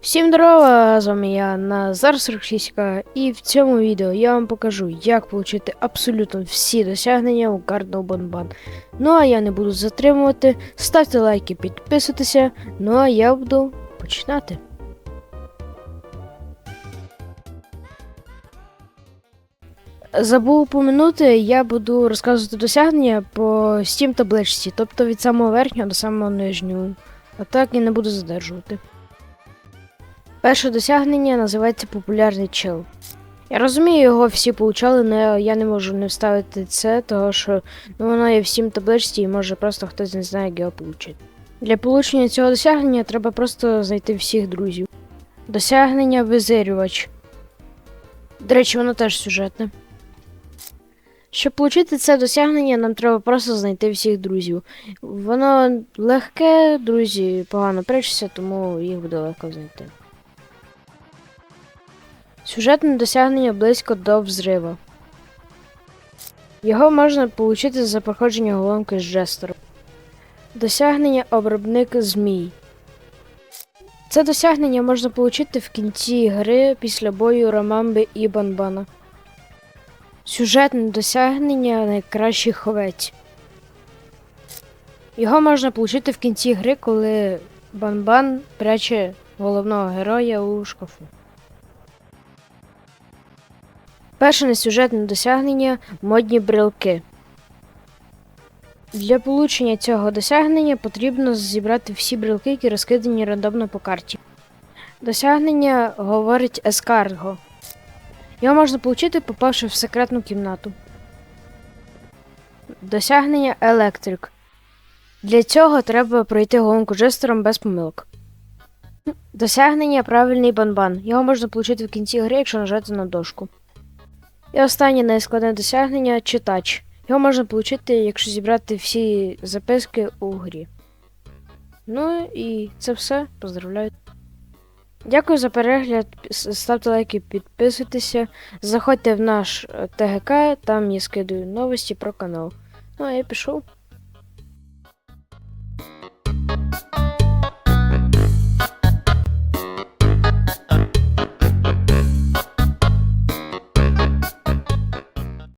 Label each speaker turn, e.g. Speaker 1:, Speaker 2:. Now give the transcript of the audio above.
Speaker 1: Всім здорово, з вами я Назар 46 і в цьому відео я вам покажу, як отримати абсолютно всі досягнення у Cardinal Bonban. Ну а я не буду затримувати, ставте лайки, підписуйтеся, ну а я буду починати. Забув упомянути, я буду розказувати досягнення по Steam табличці, тобто від самого верхнього до самого нижнього. А так я не буду задержувати. Перше досягнення називається популярний чел. Я розумію, його всі получали, але я не можу не вставити це, тому що ну, воно є всім табличці і може просто хтось не знає, як його отримати. Для получення цього досягнення треба просто знайти всіх друзів. Досягнення визирювач. До речі, воно теж сюжетне. Щоб отримати це досягнення, нам треба просто знайти всіх друзів. Воно легке, друзі погано прячуться, тому їх буде легко знайти. Сюжетне досягнення близько до взриву. Його можна отримати за проходження головки з жестером. Досягнення обробник змій. Це досягнення можна отримати в кінці гри після бою Ромамби і Банбана. Сюжетне досягнення найкращий ховець. Його можна отримати в кінці гри, коли Банбан пряче головного героя у шкафу. Перше несюжетне досягнення модні брелки. Для получення цього досягнення потрібно зібрати всі брелки, які розкидані рандомно по карті. Досягнення говорить Ескарго. Його можна отримати, попавши в секретну кімнату. Досягнення Електрик. Для цього треба пройти гонку жестером без помилок. Досягнення правильний банбан. Його можна отримати в кінці гри, якщо нажати на дошку. І останнє найскладне досягнення читач. Його можна отримати, якщо зібрати всі записки у грі. Ну і це все. Поздравляю. Дякую за перегляд. Ставте лайки, підписуйтеся. Заходьте в наш е, ТГК, там я скидаю новості про канал. Ну а я пішов.